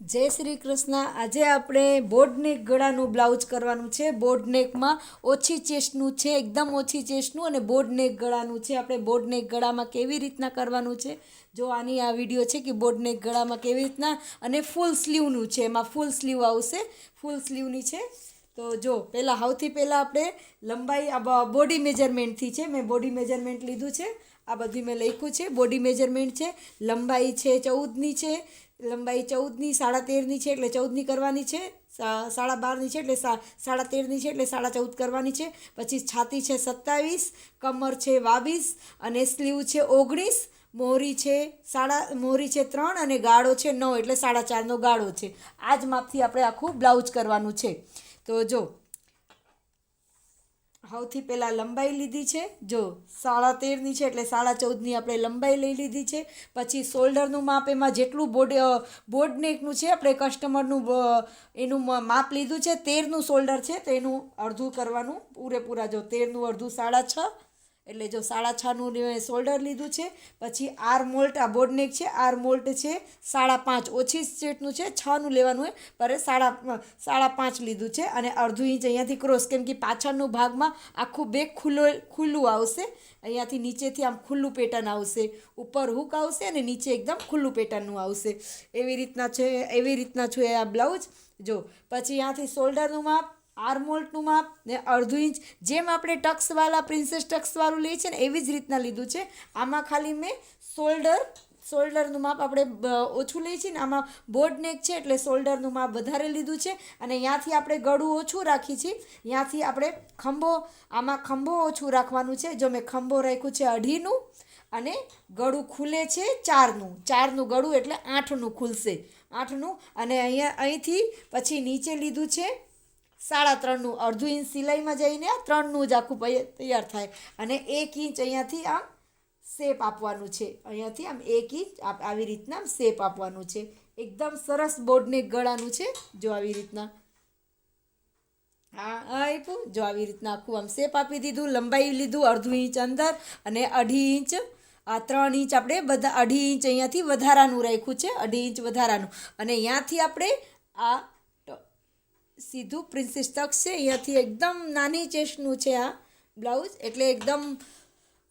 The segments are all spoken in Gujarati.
જય શ્રી કૃષ્ણ. આજે આપણે બોર્ડનેક ગળાનું બ્લાઉઝ કરવાનું છે. બોર્ડનેકમાં ઓછી ચેસ્ટનું છે, એકદમ ઓછી ચેસ્ટનું અને બોર્ડનેક ગળાનું છે. આપણે બોર્ડનેક ગળામાં કેવી રીતના કરવાનું છે? જો આની આ વીડિયો છે કે બોર્ડનેક ગળામાં કેવી રીતના અને ફૂલ સ્લીવનું છે. એમાં ફૂલ સ્લીવ આવશે. ફૂલ સ્લીવની છે. તો જો, પહેલાં સૌથી પહેલાં આપણે લંબાઈ, આ બોડી મેજરમેન્ટથી છે. મેં બોડી મેજરમેન્ટ લીધું છે. આ બધું મેં લખ્યું છે. બોડી મેજરમેન્ટ છે. લંબાઈ છે, ચૌદની છે. લંબાઈ ચૌદની, સાડા તેરની છે એટલે ચૌદની કરવાની છે સાડા બારની છે એટલે સાડા તેરની છે એટલે સાડા ચૌદ કરવાની છે. પછી છાતી છે સત્તાવીસ, કમર છે બાવીસ અને સ્લીવ છે ઓગણીસ, મોહરી છે સાડા, મોહરી છે ત્રણ અને ગાળો છે નવ એટલે સાડા ચારનો ગાળો છે. આ જ માપથી આપણે આખું બ્લાઉઝ કરવાનું છે. તો જો સૌથી પહેલાં લંબાઈ લીધી છે. જો સાડા તેરની છે એટલે સાડા ચૌદની આપણે લંબાઈ લઈ લીધી છે. પછી શોલ્ડરનું માપ એમાં જેટલું બોડ બોર્ડ નેકનું છે, આપણે કસ્ટમરનું એનું માપ લીધું છે. તેરનું શોલ્ડર છે, તો એનું અડધું કરવાનું પૂરેપૂરા. જો તેરનું અડધું સાડા છ એટલે જો સાડા છનું શોલ્ડર લીધું છે, પછી આર મોલ્ટ, આ બોર્ડનેક છે, આર મોલ્ટ છે, સાડા પાંચ ઓછી સેટનું છે છનું લેવાનું હોય, પર સાડા સાડા પાંચ લીધું છે, અને અડધું ઇંચ અહીંયાથી ક્રોસ કેમ કે પાછળનું ભાગમાં આખું બેગ ખુલ્લો, ખુલ્લું આવશે, અહીંયાથી નીચેથી આમ ખુલ્લું પેટર્ન આવશે, ઉપર હુક આવશે અને નીચે એકદમ ખુલ્લું પેટર્નનું આવશે. એવી રીતના છે, એવી રીતના છે આ બ્લાઉઝ જો, પછી અહીંયાથી શોલ્ડરનું માપ આર્મોલ્ટનું માપ ને અડધું ઇંચ, જેમ આપણે ટક્સવાળા પ્રિન્સેસ ટક્સવાળું લઈએ છીએ ને એવી જ રીતના લીધું છે. આમાં ખાલી મેં શોલ્ડર શોલ્ડરનું માપ આપણે ઓછું લઈએ છીએ ને આમાં બોર્ડ નેક છે એટલે શોલ્ડરનું માપ વધારે લીધું છે. અને ત્યાંથી આપણે ગળું ઓછું રાખી છીએ. ત્યાંથી આપણે ખંભો, આમાં ખંભો ઓછું રાખવાનું છે. જો મેં ખંભો રાખ્યું છે અઢીનું અને ગળું ખુલે છે ચારનું. ચારનું ગળું એટલે આઠનું ખુલશે. આઠનું અને અહીંયા અહીંથી પછી નીચે લીધું છે સાડા ત્રણનું, અડધું ઇંચ સિલાઈમાં જઈને ત્રણનું જ આખું તૈયાર થાય. અને એક ઇંચ અહીંયાથી આમ શેપ આપવાનું છે. અહીંયાથી આમ એક ઇંચ આવી રીતના આમ શેપ આપવાનું છે. એકદમ સરસ બોર્ડને ગળાનું છે, જો આવી રીતના. હા આપ્યું જો આવી રીતના આખું આમ શેપ આપી દીધું, લંબાઈ લીધું, અડધું ઇંચ અંદર અને અઢી ઇંચ, આ ત્રણ ઇંચ આપણે બધા અઢી ઇંચ અહીંયાથી વધારાનું રાખ્યું છે, અઢી ઇંચ વધારાનું. અને અહીંયાથી આપણે આ સીધું પ્રિન્સિસ તક છે. અહીંયાથી એકદમ નાની ચેસ્ટનું છે આ બ્લાઉઝ એટલે એકદમ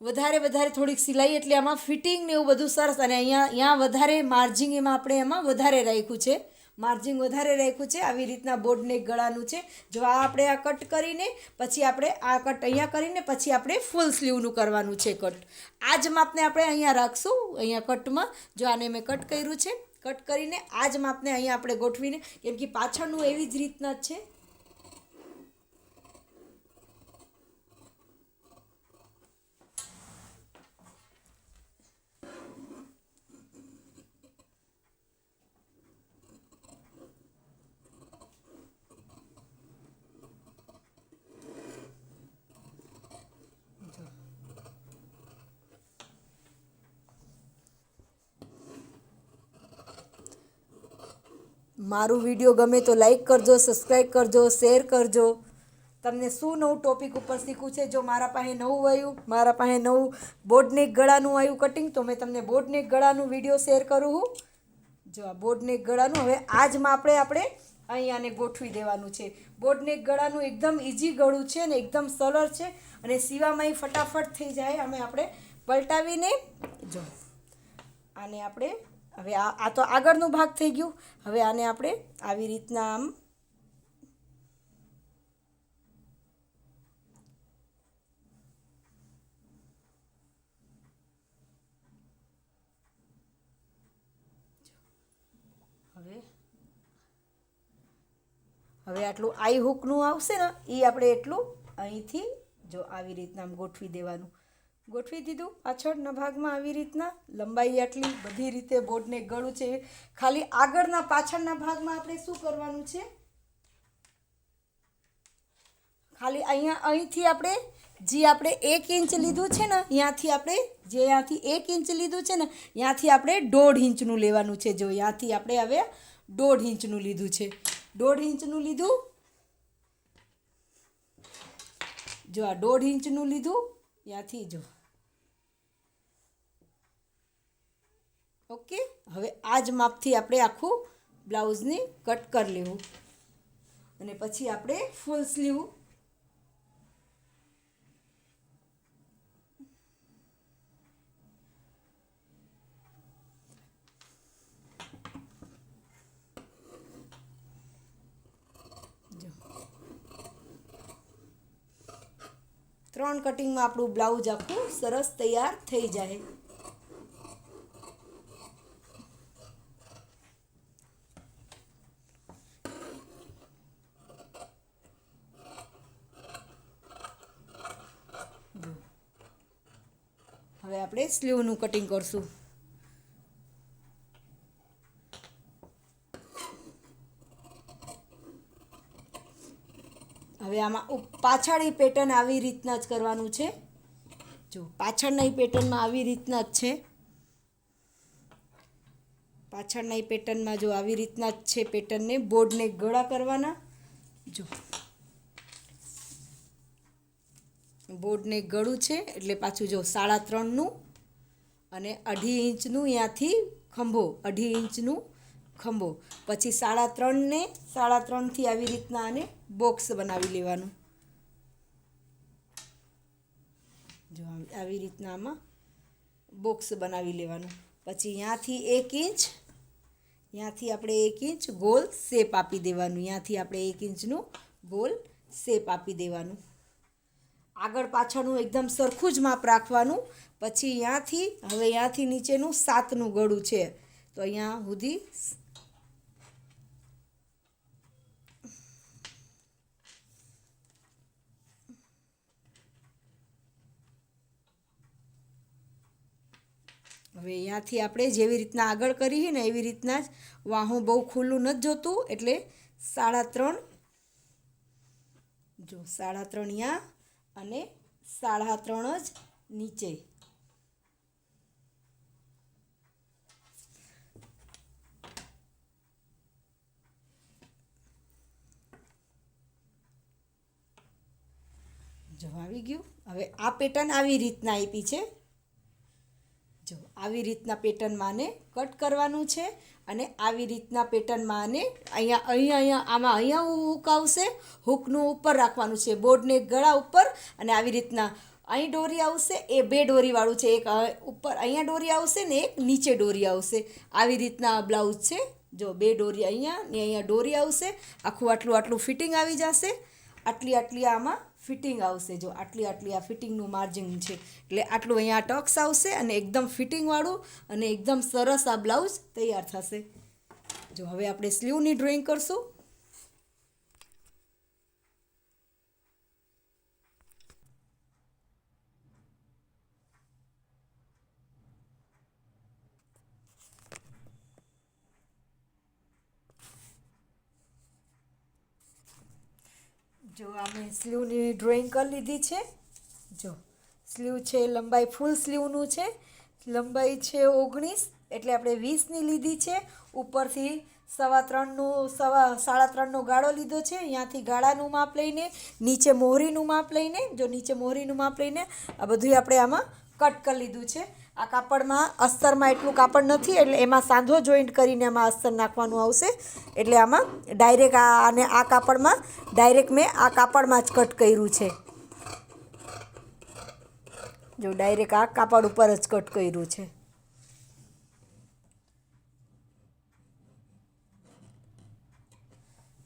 વધારે વધારે થોડીક સિલાઈ એટલે આમાં ફિટિંગ ને એવું બધું સરસ. અને અહીંયા અહીંયા વધારે માર્જિંગ એમાં આપણે એમાં વધારે રાખ્યું છે. માર્જિંગ વધારે રાખ્યું છે. આવી રીતના બોર્ડને ગળાનું છે. જો આ આપણે આ કટ કરીને, પછી આપણે આ કટ અહીંયા કરીને, પછી આપણે ફૂલ સ્લીવનું કરવાનું છે કટ આ જ માપને આપણે અહીંયા રાખશું, અહીંયા કટમાં જો આને મેં કટ કર્યું છે. કટ કરીને આ જ માપને અહીંયા આપણે ગોઠવીને, કેમ કે પાછળનું એવી જ રીતના જ છે. મારું વીડિયો ગમે તો લાઈક કરજો સબસ્ક્રાઈબ કરજો શેર કરજો. તમને શું નવું ટોપિક ઉપર શીખવું છે? જો મારા પાસે નવું આવ્યું, મારા પાસે નવું બોર્ડનેક ગળાનું આવ્યું કટિંગ તો મેં તમને બોર્ડનેક ગળાનું વીડિયો શેર કરું હું જો આ બોર્ડનેક ગળાનું, હવે આજમાં આપણે આપણે અહીંયાને ગોઠવી દેવાનું છે. બોર્ડનેક ગળાનું એકદમ ઇઝી ગળું છે ને એકદમ સરળ છે અને સીવામાં ફટાફટ થઈ જાય. અમે આપણે પલટાવીને, જો, આને આપણે હવે આ તો આગળનો ભાગ થઈ ગયું. હવે આને આપણે આવી રીતના આમ હવે હવે આટલું આઈ હુકનું આવશે ને એ આપણે એટલું અહીંથી જો આવી રીતના આમ ગોઠવી દેવાનું. ગોઠવી દીધું. પાછળના ભાગમાં આવી રીતના લંબાઈ આટલી બધી રીતે બોર્ડને ગળું છે. ખાલી આગળના પાછળના ભાગમાં આપણે શું કરવાનું છે? ખાલી અહીંયા અહીંથી આપણે જે આપણે એક ઇંચ લીધું છે ને ત્યાંથી આપણે જે ત્યાંથી એક ઇંચ લીધું છે ને ત્યાંથી આપણે દોઢ ઇંચનું લેવાનું છે. જો ત્યાંથી આપણે હવે દોઢ ઇંચનું લીધું છે. દોઢ ઇંચનું લીધું. જો આ દોઢ ઇંચનું લીધું. ત્યાંથી જો. ઓકે? હવે આ જ માપથી આપણે આખું બ્લાઉઝની કટ કરી લેવું. અને પછી આપણે ફૂલ સ્લીવ જો ત્રણ કટિંગમાં આપણું બ્લાઉઝ આખું સરસ તૈયાર થઈ જાય. હવે આપણે સ્લીવનું કટિંગ કરશું. આમાં પાછળ એ પેટર્ન આવી રીતના જ કરવાનું છે. જો, પાછળના પેટર્નમાં આવી રીતના જ છે. પાછળના પેટર્નમાં જો આવી રીતના જ છે પેટર્નને બોર્ડને ગળા કરવાના. જો. બોર્ડને ગળું છે, એટલે પાછું જો સાડા ત્રણનું અને અઢી ઇંચનું ત્યાંથી ખંભો, અઢી ઇંચનું ખંભો. પછી સાડા ત્રણને, સાડા ત્રણથી આવી રીતના આને બોક્સ બનાવી લેવાનું. જો આવી- રીતના આમાં બોક્સ બનાવી લેવાનું. પછી ત્યાંથી એક ઇંચ ત્યાંથી આપણે એક ઇંચ ગોલ શેપ આપી દેવાનું. ત્યાંથી આપણે એક ઇંચનું ગોલ શેપ આપી દેવાનું. આગળ પાછળનું એકદમ સરખું જ માપ રાખવાનું. પછી ત્યાંથી હવે ત્યાંથી નીચેનું સાતનું ગળું છે. તો અહીંયા સુધી હવે અહીંયાથી આપણે જેવી રીતના આગળ કરીએ ને એવી રીતના જ વાહું બહુ ખુલ્લું નથી જોતું, એટલે સાડા ત્રણ જો સાડા ત્રણ અહીંયા અને સાડા ત્રણ જ નીચે. જો આવી ગયું. હવે આ પેટર્ન આવી રીતના આપી છે. જો, આવી રીતના પેટર્નમાં આને કટ કરવાનું છે અને આવી રીતના પેટર્નમાં આને અહીંયા અહીંયા અહીંયા, આમાં અહીંયા હૂક આવશે હૂકનું ઉપર રાખવાનું છે. બોર્ડને ગળા ઉપર અને આવી રીતના અહીં ડોરી આવશે, એ બે ડોરીવાળું છે. એક ઉપર અહીંયા ડોરી આવશે ને એક નીચે ડોરી આવશે. આવી રીતના બ્લાઉઝ છે. જો, બે ડોરી અહીંયા ને અહીંયા ડોરી આવશે. આખું આટલું આટલું ફિટિંગ આવી જશે. આટલી આટલી આમાં ફિટિંગ આવશે. જો આટલી આટલી આ ફિટિંગનું માર્જિન છે. એટલે આટલું અહીંયા ટક્સ આવશે અને એકદમ ફિટિંગવાળું અને એકદમ સરસ આ બ્લાઉઝ તૈયાર થશે. જો હવે આપણે સ્લીવની ડ્રોઈંગ કરશું. જો, અમે સ્લીવની ડ્રોઈંગ કરી લીધી છે. જો, સ્લીવ છે, લંબાઈ ફૂલ સ્લીવનું છે. લંબાઈ છે ઓગણીસ, એટલે આપણે વીસની લીધી છે. ઉપરથી સવા ત્રણનું, સવા સાડા ત્રણનો ગાળો લીધો છે. અહીંયાથી ગાળાનું માપ લઈને, નીચે મોહરીનું માપ લઈને, જો નીચે મોહરીનું માપ લઈને, આ બધું આપણે આમાં કટ કરી લીધું છે. આ કાપડમાં અસ્તરમાં એટલું કાપડ નથી, એટલે એમાં સાંધો જોઈન્ટ કરીને આમાં અસ્તર નાખવાનું આવશે. એટલે આમાં ડાયરેક્ટ આ અને આ કાપડમાં ડાયરેક્ટ મેં આ કાપડમાં જ કટ કર્યું છે. જો ડાયરેક્ટ આ કાપડ ઉપર જ કટ કર્યું છે.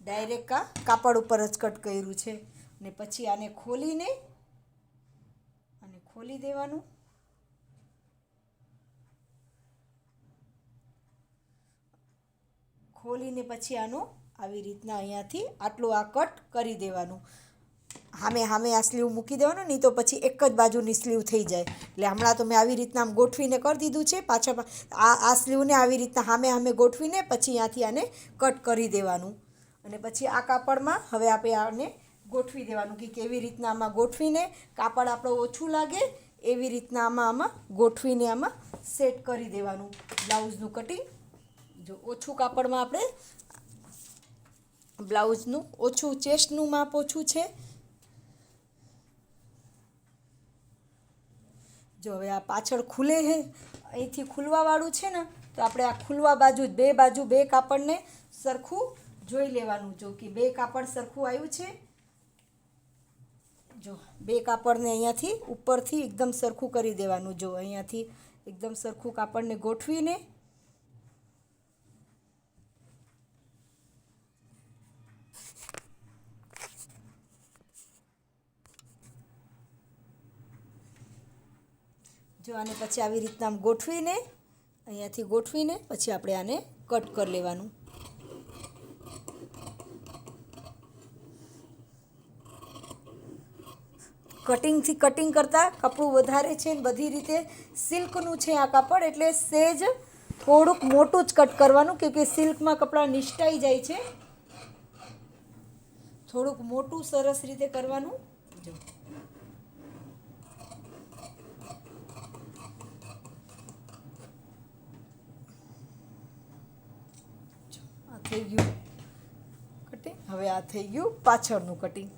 ડાયરેક્ટ આ કાપડ ઉપર જ કટ કર્યું છે. ને પછી આને ખોલીને અને ખોલી દેવાનું. ખોલીને પછી આનું આવી રીતના અહીંયાથી આટલું આ કટ કરી દેવાનું. સામે સામે આ સ્લીવ મૂકી દેવાનું, નહીં તો પછી એક જ બાજુની સ્લીવ થઈ જાય. એટલે હમણાં તો મેં આવી રીતના આમ ગોઠવીને કરી દીધું છે, પાછા આ આ સ્લીવને આવી રીતના સામે સામે ગોઠવીને પછી અહીંયાથી આને કટ કરી દેવાનું. અને પછી આ કાપડમાં હવે આપણે આને ગોઠવી દેવાનું કે કેવી રીતના આમાં ગોઠવીને કાપડ આપણો ઓછું લાગે, એવી રીતના આમાં આમાં ગોઠવીને આમાં સેટ કરી દેવાનું. બ્લાઉઝનું કટિંગ જો ઓછું કાપડમાં આપણે બ્લાઉઝનું, ઓછું ચેસ્ટનું માપ ઓછું છે. જો હવે આ પાછળ ખુલે છે, અહીંથી ખુલવાવાળું છે ને, તો આપણે આ ખુલવા બાજુ બે બાજુ બે કાપડને સરખું જોઈ લેવાનું. જો કે બે કાપડ સરખું આવ્યું છે. જો બે કાપડને અહીંયાથી ઉપરથી એકદમ સરખું કરી દેવાનું. જો અહીંયાથી એકદમ સરખું કાપડને ગોઠવીને જો આને પછી આવી રીતના આમ ગોઠવીને, અહીંયાથી ગોઠવીને પછી આપણે આને કટ કરી લેવાનું. કટિંગથી કટિંગ કરતાં કપડું વધારે છે ને બધી રીતે સિલ્કનું છે આ કાપડ, એટલે સેજ થોડુંક મોટું જ કટ કરવાનું કેમ કે સિલ્કમાં કપડાં નિષ્ઠાઈ જાય છે. થોડુંક મોટું સરસ રીતે કરવાનું. જો. થઈ ગયું. કટિંગ હવે આ થઈ ગયું પાછળનું કટિંગ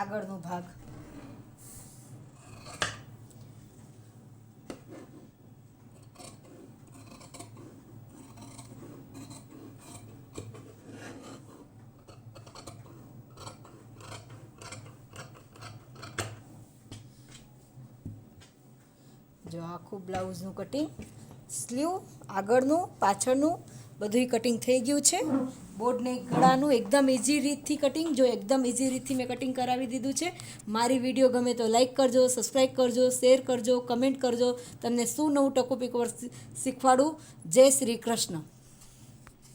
આગળનો ભાગ. જો આખું બ્લાઉઝનું કટિંગ સ્લીવ આગળનું, પાછળનું બધુંય કટિંગ થઈ ગયું છે. બોર્ડને ગળાનું એકદમ ઇઝી રીતથી કટિંગ જો એકદમ ઇઝી રીતથી મેં કટિંગ કરાવી દીધું છે, મારી વીડિયો ગમે તો લાઈક કરજો સબસ્ક્રાઈબ કરજો શેર કરજો કમેન્ટ કરજો. તમને શું નવું ટકોપિક વર્ષ શીખવાડું? જય શ્રી કૃષ્ણ.